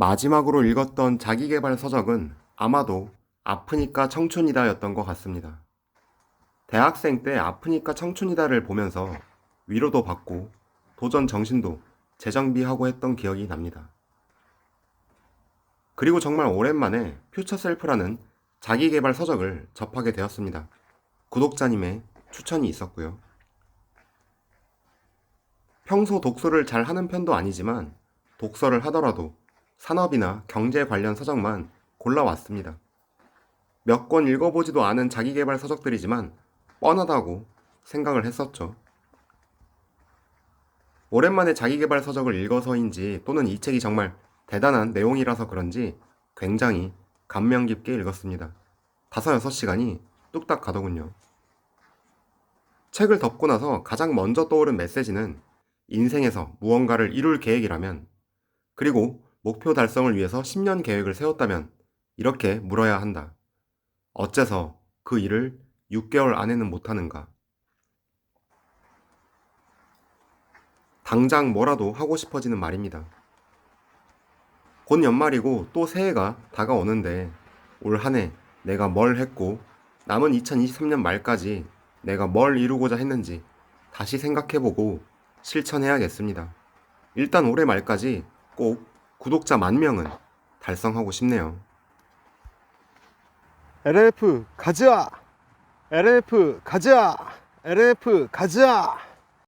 마지막으로 읽었던 자기계발 서적은 아마도 아프니까 청춘이다 였던 것 같습니다. 대학생 때 아프니까 청춘이다를 보면서 위로도 받고 도전 정신도 재정비하고 했던 기억이 납니다. 그리고 정말 오랜만에 퓨처 셀프라는 자기계발 서적을 접하게 되었습니다. 구독자님의 추천이 있었고요. 평소 독서를 잘 하는 편도 아니지만 독서를 하더라도 산업이나 경제 관련 서적만 골라왔습니다. 몇 권 읽어보지도 않은 자기계발 서적들이지만 뻔하다고 생각을 했었죠. 오랜만에 자기계발 서적을 읽어서인지 또는 이 책이 정말 대단한 내용이라서 그런지 굉장히 감명 깊게 읽었습니다. 다섯 여섯 시간이 뚝딱 가더군요. 책을 덮고 나서 가장 먼저 떠오른 메시지는 인생에서 무언가를 이룰 계획이라면 그리고 목표 달성을 위해서 10년 계획을 세웠다면 이렇게 물어야 한다. 어째서 그 일을 6개월 안에는 못하는가? 당장 뭐라도 하고 싶어지는 말입니다. 곧 연말이고 또 새해가 다가오는데 올 한 해 내가 뭘 했고 남은 2023년 말까지 내가 뭘 이루고자 했는지 다시 생각해보고 실천해야겠습니다. 일단 올해 말까지 꼭 구독자 만 명은 달성하고 싶네요. LF 가자 LF 가자 LF 가자